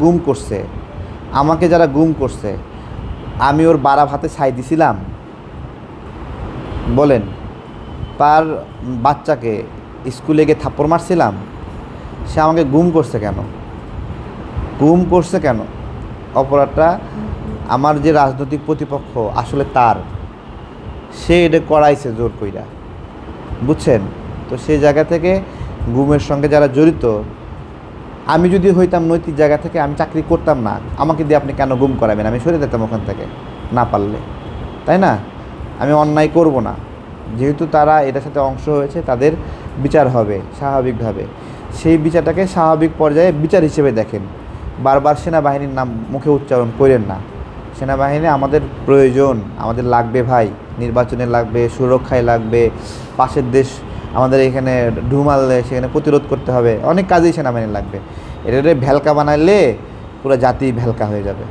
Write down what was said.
গুম করছে, আমাকে যারা গুম করছে, আমি ওর বারা ভাতে ছাই দিছিলাম। বলেন, তার বাচ্চাকে স্কুলে গিয়ে থাপ্পড় মারছিলাম, সে আমাকে গুম করছে কেন? গুম করছে কেন? অপরাধটা আমার যে রাজনৈতিক প্রতিপক্ষ আসলে তার, সে এটা করাইছে জোর কইরা। বুঝছেন? তো সেই জায়গা থেকে গুমের সঙ্গে যারা জড়িত আমি যদি হইতাম নৈতিক জায়গা থেকে আমি চাকরি করতাম না, আমাকে দিয়ে আপনি কেন গুম করাবেন? আমি সরে যেতাম ওখান থেকে, না পারলে। তাই না? আমি অন্যায় করব না। যেহেতু তারা এটার সাথে অংশ হয়েছে, তাদের বিচার হবে, স্বাভাবিকভাবে। সেই বিচারটাকে স্বাভাবিক পর্যায়ে বিচার হিসেবে দেখেন। বারবার সেনাবাহিনীর নাম মুখে উচ্চারণ করেন না। সেনাবাহিনী আমাদের প্রয়োজন, আমাদের লাগবে ভাই, নির্বাচনে লাগবে, সুরক্ষায় লাগবে, পাশের দেশ আমাদের এখানে ঢুমালে সেখানে প্রতিরোধ করতে হবে, অনেক কাজেই সেনাবাহিনী লাগবে। এটা ভ্যালকা বানাইলে পুরো জাতি ভ্যালকা হয়ে যাবে।